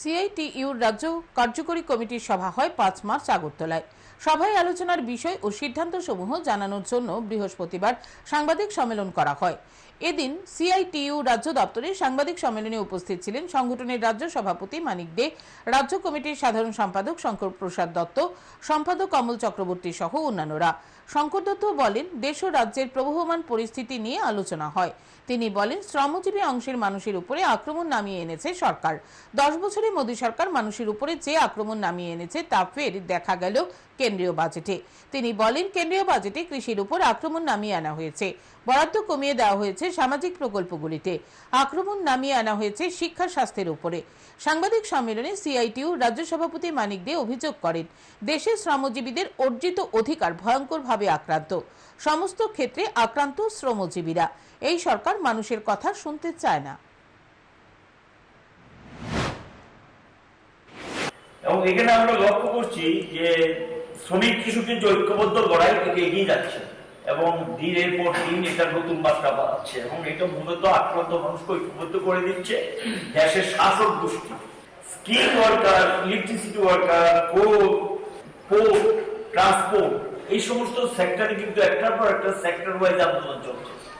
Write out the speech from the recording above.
সিআইটিইউর রাজ্য কার্যকরী কমিটির সভা হয় পাঁচ মার্চ আগরতলায়। সভায় আলোচনার বিষয় ও সিদ্ধান্তসমূহ জানানোর জন্য বৃহস্পতিবার সাংবাদিক সম্মেলন করা হয়। এদিন সিআইটিইউ রাজ্য দপ্তরে সাংবাদিক সম্মেলনে উপস্থিত ছিলেন সংগঠনের রাজ্য সভাপতি মানিক দে, রাজ্য কমিটির সাধারণ সম্পাদক শঙ্কর প্রসাদ দত্ত, সম্পাদক কমল চক্রবর্তী সহ অন্যান্যরা। শঙ্কর দত্ত বলেন, দেশ ও রাজ্যের প্রবহমান পরিস্থিতি নিয়ে আলোচনা হয়। তিনি বলেন, শ্রমজীবী অংশের মানুষের উপরে আক্রমণ নামিয়ে এনেছে সরকার। দশ বছরে মোদী সরকার মানুষের উপরে যে আক্রমণ নামিয়ে এনেছে তা ফের দেখা গেল কেন্দ্রীয় বাজেটে। তিনি বলেন, কেন্দ্রীয় বাজেটে কৃষির উপর আক্রমণ নামিয়ে আনা হয়েছে। বরাদ্দ কমিয়ে দেওয়া হয়েছে সামাজিক প্রকল্পগুলিতে। আক্রমণ নামিয়ে আনা হয়েছে শিক্ষা স্বাস্থ্যের উপরে। সাংবাদিক সম্মেলনে সিআইটিউ রাজ্য সভাপতি মানিক দে অভিযোগ করেন দেশের শ্রমজীবীদের অর্জিত অধিকার ভয়ঙ্করভাবে আক্রান্ত। সমস্ত ক্ষেত্রে আক্রান্ত শ্রমজীবীরা। এই সরকার মানুষের কথা শুনতে চায় না। এবং এখানে আমরা লক্ষ্য করছি যে শ্রমিক কৃষকের যে ঐক্যবদ্ধ লড়াই থেকে এগিয়ে যাচ্ছে এবং দিনের পর দিন এটা নতুন বার্তা পাচ্ছে এবং এটা মূলত আক্রান্ত মানুষকে ঐক্যবদ্ধ করে দিচ্ছে দেশের শাসক গোষ্ঠী। Skill worker, electricity worker port, transport, এই সমস্ত সেক্টরে কিন্তু একটার পর একটা সেক্টর ওয়াইজ আন্দোলন চলছে।